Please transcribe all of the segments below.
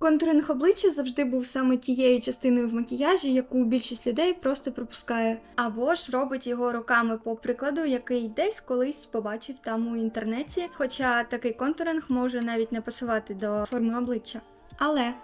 Контуринг обличчя завжди був саме тією частиною в макіяжі, яку більшість людей просто пропускає, або ж робить його роками по прикладу, який десь колись побачив там у інтернеті. Хоча такий контуринг може навіть не пасувати до форми обличчя. Але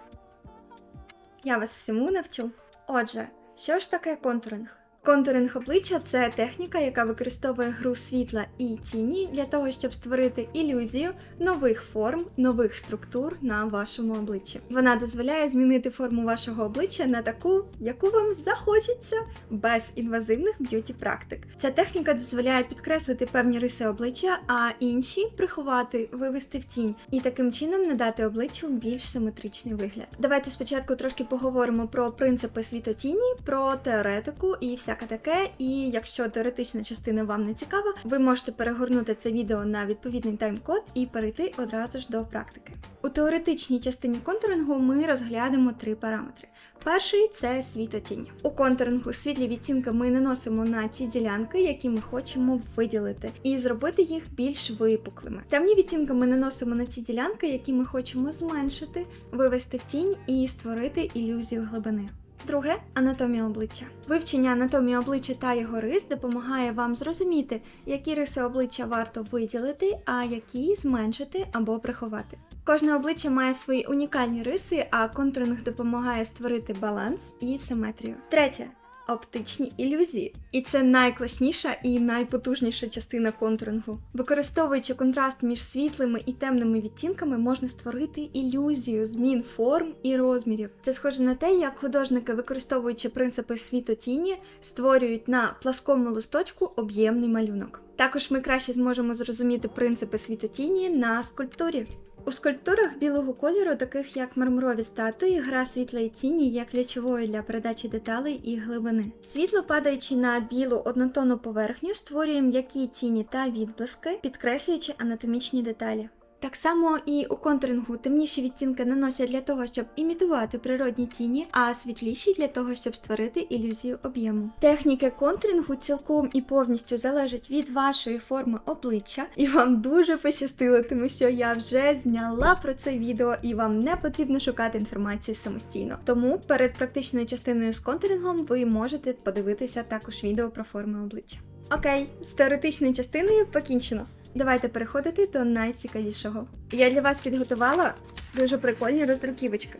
я вас всьому навчу. Отже, що ж таке контуринг? Контуринг обличчя це техніка, яка використовує гру світла і тіні для того, щоб створити ілюзію нових форм, нових структур на вашому обличчі. Вона дозволяє змінити форму вашого обличчя на таку, яку вам захочеться, без інвазивних б'юті практик. Ця техніка дозволяє підкреслити певні риси обличчя, а інші приховати, вивести в тінь і таким чином надати обличчю більш симетричний вигляд. Давайте спочатку трошки поговоримо про принципи світотіні, про теоретику і всяке таке. І якщо теоретична частина вам не цікава, ви можете перегорнути це відео на відповідний тайм-код і перейти одразу ж до практики. У теоретичній частині контурингу ми розглянемо три параметри. Перший це світотінь. У контурингу світлі відтінки ми наносимо на ті ділянки, які ми хочемо виділити, і зробити їх більш випуклими. Темні відтінки ми наносимо на ті ділянки, які ми хочемо зменшити, вивести в тінь і створити ілюзію глибини. Друге анатомія обличчя. Вивчення анатомії обличчя та його рис допомагає вам зрозуміти, які риси обличчя варто виділити, а які зменшити або приховати. Кожне обличчя має свої унікальні риси, а контуринг допомагає створити баланс і симетрію. Третє оптичні ілюзії. І це найкласніша і найпотужніша частина контурингу. Використовуючи контраст між світлими і темними відтінками, можна створити ілюзію змін форм і розмірів. Це схоже на те, як художники, використовуючи принципи світотіні, створюють на пласкому листочку об'ємний малюнок. Також ми краще зможемо зрозуміти принципи світотіні на скульптурі. У скульптурах білого кольору, таких як мармурові статуї, гра світла і тіні є ключовою для передачі деталей і глибини. Світло, падаючи на білу однотонну поверхню, створює м'які тіні та відблиски, підкреслюючи анатомічні деталі. Так само і у контурингу темніші відтінки наносять для того, щоб імітувати природні тіні, а світліші для того, щоб створити ілюзію об'єму. Техніки контурингу цілком і повністю залежать від вашої форми обличчя, і вам дуже пощастило, тому що я вже зняла про це відео, і вам не потрібно шукати інформацію самостійно. Тому перед практичною частиною з контурингом ви можете подивитися також відео про форми обличчя. Окей, з теоретичною частиною покінчено. Давайте переходити до найцікавішого. Я для вас підготувала дуже прикольні роздруківочки.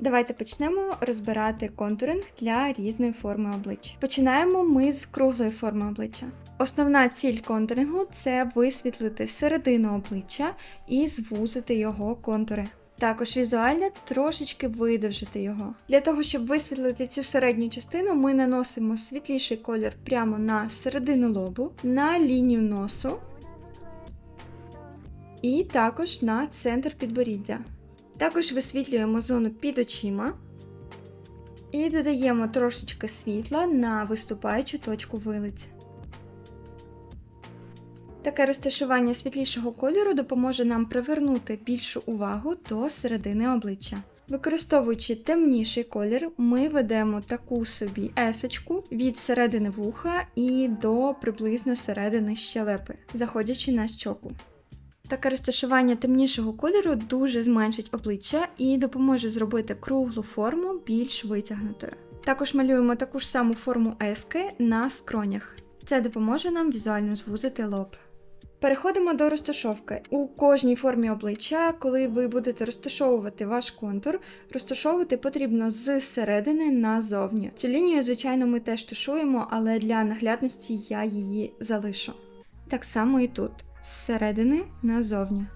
Давайте почнемо розбирати контуринг для різної форми обличчя. Починаємо ми з круглої форми обличчя. Основна ціль контурингу це висвітлити середину обличчя і звузити його контури. Також візуально трошечки видовжити його. Для того, щоб висвітлити цю середню частину, ми наносимо світліший колір прямо на середину лобу, на лінію носу і також на центр підборіддя. Також висвітлюємо зону під очима і додаємо трошечки світла на виступаючу точку вилиць. Таке розташування світлішого кольору допоможе нам привернути більшу увагу до середини обличчя. Використовуючи темніший колір, ми ведемо таку собі есочку від середини вуха і до приблизно середини щелепи, заходячи на щоку. Таке розташування темнішого кольору дуже зменшить обличчя і допоможе зробити круглу форму більш витягнутою. Також малюємо таку ж саму форму ески на скронях. Це допоможе нам візуально звузити лоб. Переходимо до розташовки. У кожній формі обличчя, коли ви будете розташовувати ваш контур, розташовувати потрібно з середини назовні. Цю лінію, звичайно, ми теж тушуємо, але для наглядності я її залишу. Так само і тут, з середини назовні.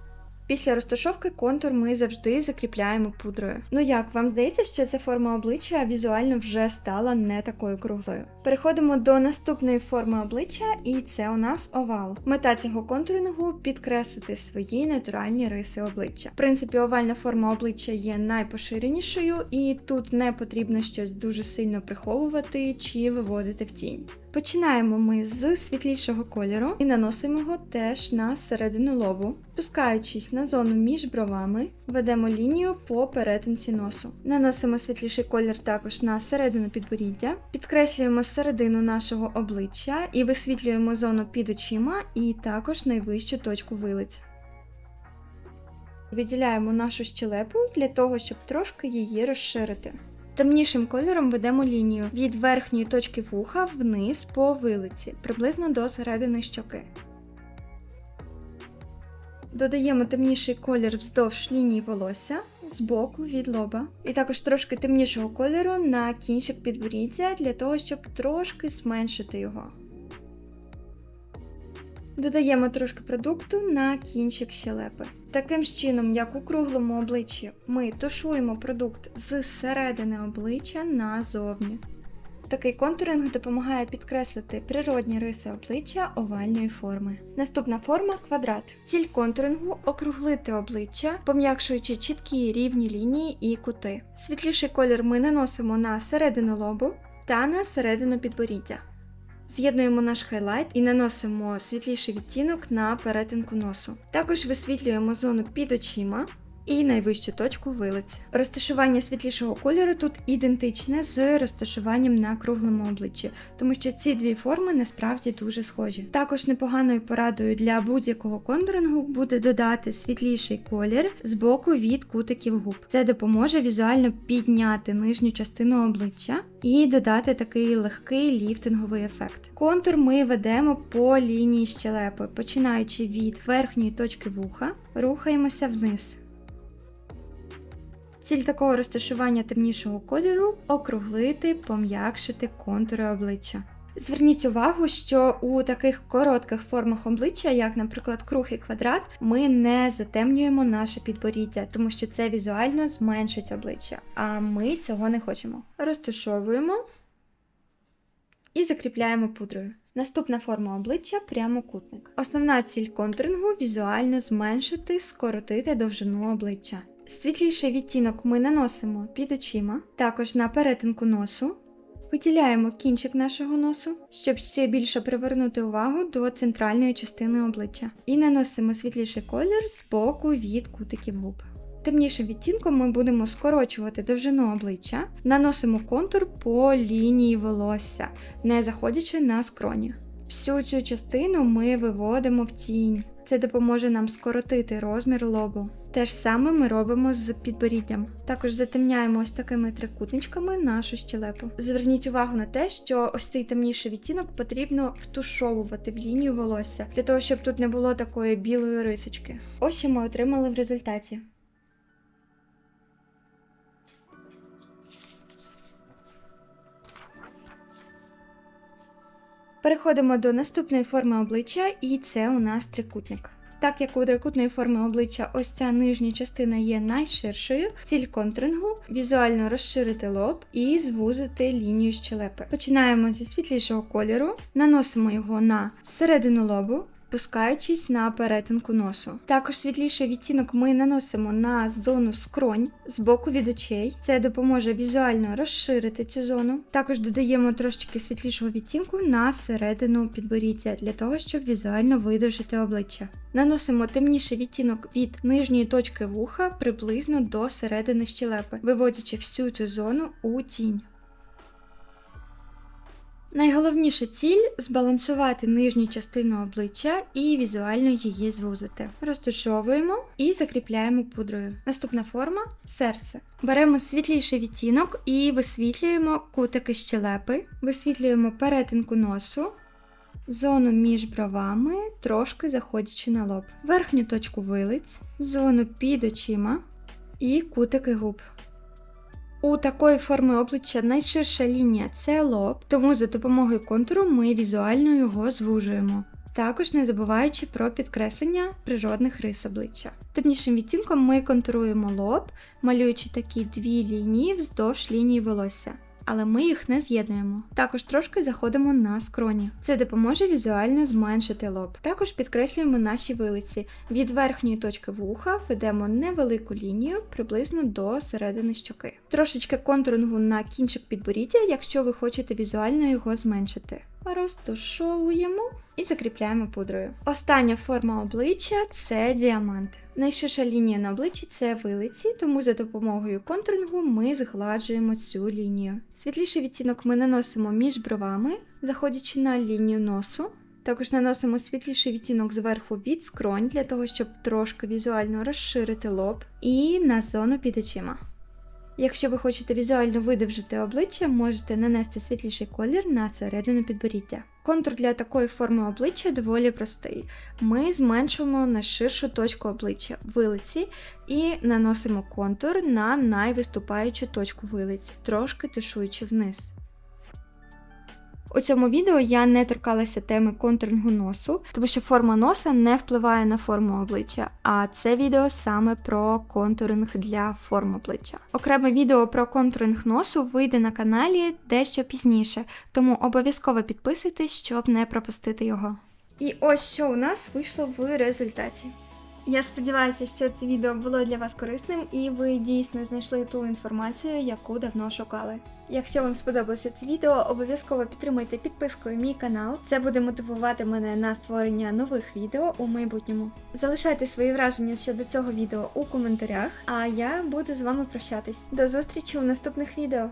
Після розташовки контур ми завжди закріпляємо пудрою. Ну як, вам здається, що ця форма обличчя візуально вже стала не такою круглою? Переходимо до наступної форми обличчя, і це у нас овал. Мета цього контурингу підкреслити свої натуральні риси обличчя. В принципі, овальна форма обличчя є найпоширенішою, і тут не потрібно щось дуже сильно приховувати чи виводити в тінь. Починаємо ми з світлішого кольору і наносимо його теж на середину лобу. Спускаючись на зону між бровами, ведемо лінію по перетинці носу. Наносимо світліший колір також на середину підборіддя, підкреслюємо середину нашого обличчя і висвітлюємо зону під очима і також найвищу точку вилиць. Виділяємо нашу щелепу для того, щоб трошки її розширити. Темнішим кольором ведемо лінію від верхньої точки вуха вниз по вилиці, приблизно до середини щоки. Додаємо темніший колір вздовж лінії волосся з боку від лоба. І також трошки темнішого кольору на кінчик підборіддя для того, щоб трошки зменшити його. Додаємо трошки продукту на кінчик щелепи. Таким чином, як у круглому обличчі, ми тушуємо продукт з середини обличчя назовні. Такий контуринг допомагає підкреслити природні риси обличчя овальної форми. Наступна форма квадрат. Ціль контурингу округлити обличчя, пом'якшуючи чіткі рівні лінії і кути. Світліший колір ми наносимо на середину лобу та на середину підборіддя. З'єднуємо наш хайлайт і наносимо світліший відтінок на перетинку носу. Також висвітлюємо зону під очима і найвищу точку вилиць. Розташування світлішого кольору тут ідентичне з розташуванням на круглому обличчі, тому що ці дві форми насправді дуже схожі. Також непоганою порадою для будь-якого контурингу буде додати світліший колір з боку від кутиків губ. Це допоможе візуально підняти нижню частину обличчя і додати такий легкий ліфтинговий ефект. Контур ми ведемо по лінії щелепи, починаючи від верхньої точки вуха, рухаємося вниз. Ціль такого розташування темнішого кольору округлити, пом'якшити контури обличчя. Зверніть увагу, що у таких коротких формах обличчя, як, наприклад, круг і квадрат, ми не затемнюємо наше підборіддя, тому що це візуально зменшить обличчя, а ми цього не хочемо. Розташовуємо і закріпляємо пудрою. Наступна форма обличчя прямокутник. Основна ціль контурингу візуально зменшити, скоротити довжину обличчя. Світліший відтінок ми наносимо під очима, також на перетинку носу. Виділяємо кінчик нашого носу, щоб ще більше привернути увагу до центральної частини обличчя. І наносимо світліший колір з боку від кутиків губ. Темнішим відтінком ми будемо скорочувати довжину обличчя, наносимо контур по лінії волосся, не заходячи на скроні. Всю цю частину ми виводимо в тінь. Це допоможе нам скоротити розмір лобу. Те ж саме ми робимо з підборіддям. Також затемняємо ось такими трикутничками нашу щелепу. Зверніть увагу на те, що ось цей темніший відтінок потрібно втушовувати в лінію волосся, для того, щоб тут не було такої білої рисочки. Ось що ми отримали в результаті. Переходимо до наступної форми обличчя, і це у нас трикутник. Так як у трикутної форми обличчя ось ця нижня частина є найширшою, ціль контурингу візуально розширити лоб і звузити лінію щелепи. Починаємо зі світлішого кольору, наносимо його на середину лобу, спускаючись на перетинку носу. Також світліший відтінок ми наносимо на зону скронь з боку від очей. Це допоможе візуально розширити цю зону. Також додаємо трошечки світлішого відтінку на середину підборіддя для того, щоб візуально видовжити обличчя. Наносимо темніший відтінок від нижньої точки вуха приблизно до середини щелепи, виводячи всю цю зону у тінь. Найголовніша ціль збалансувати нижню частину обличчя і візуально її звузити. Розташовуємо і закріпляємо пудрою. Наступна форма серце. Беремо світліший відтінок і висвітлюємо кутики щелепи, висвітлюємо перетинку носу, зону між бровами, трошки заходячи на лоб, верхню точку вилиць, зону під очима і кутики губ. У такої форми обличчя найширша лінія це лоб, тому за допомогою контуру ми візуально його звужуємо. Також не забуваючи про підкреслення природних рис обличчя. Темнішим відтінком ми контуруємо лоб, малюючи такі дві лінії вздовж лінії волосся але ми їх не з'єднуємо. Також трошки заходимо на скроні. Це допоможе візуально зменшити лоб. Також підкреслюємо наші вилиці. Від верхньої точки вуха ведемо невелику лінію приблизно до середини щоки. Трошечки контурингу на кінчик підборіддя, якщо ви хочете візуально його зменшити. Розташовуємо і закріпляємо пудрою. Остання форма обличчя це діамант. Найширша лінія на обличчі це вилиці, тому за допомогою контурингу ми згладжуємо цю лінію. Світліший відтінок ми наносимо між бровами, заходячи на лінію носу. Також наносимо світліший відтінок зверху від скронь для того, щоб трошки візуально розширити лоб і на зону під очима. Якщо ви хочете візуально видовжити обличчя, можете нанести світліший колір на середину підборіддя. Контур для такої форми обличчя доволі простий. Ми зменшуємо на ширшу точку обличчя вилиці і наносимо контур на найвиступаючу точку вилиць, трошки тушуючи вниз. У цьому відео я не торкалася теми контурингу носу, тому що форма носа не впливає на форму обличчя, а це відео саме про контуринг для форм обличчя. Окреме відео про контуринг носу вийде на каналі дещо пізніше, тому обов'язково підписуйтесь, щоб не пропустити його. І ось що у нас вийшло в результаті. Я сподіваюся, що це відео було для вас корисним і ви дійсно знайшли ту інформацію, яку давно шукали. Якщо вам сподобалося це відео, обов'язково підтримуйте підпискою мій канал. Це буде мотивувати мене на створення нових відео у майбутньому. Залишайте свої враження щодо цього відео у коментарях, а я буду з вами прощатись. До зустрічі у наступних відео.